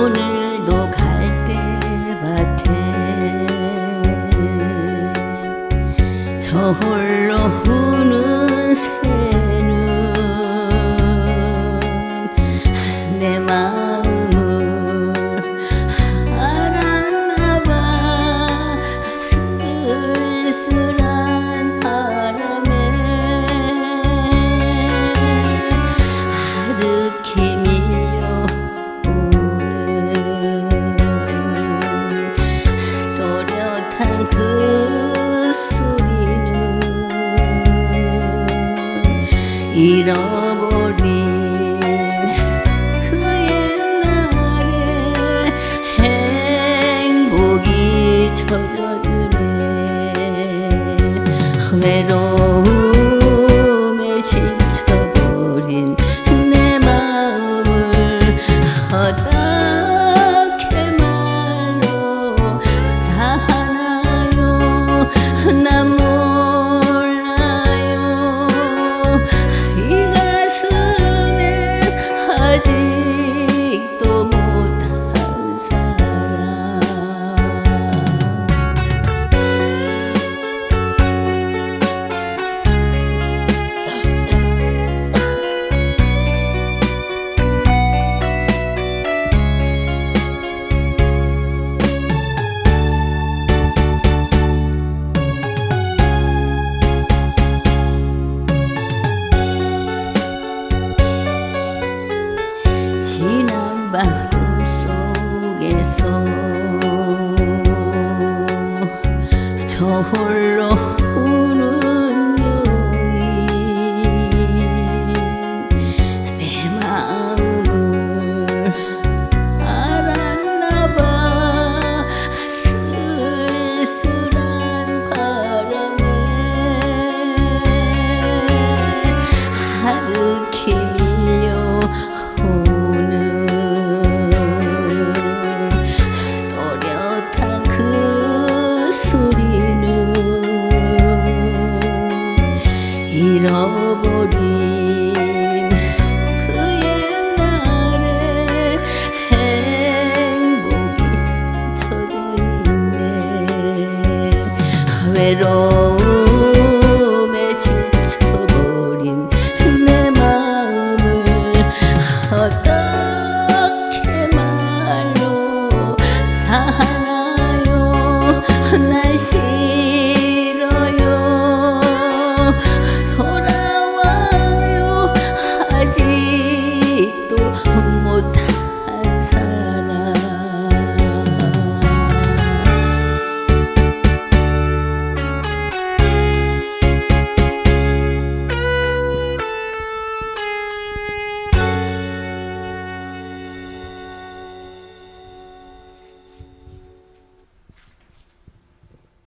오늘도 갈대밭에 저 홀로 우는 새 한 그 소리는 잃어버린 그 옛날의 행복이 젖어드네. 외로움 꿈속에서 저 홀로 우는 여인 내 마음을 알았나 봐. 쓸쓸한 바람에 하루키 외로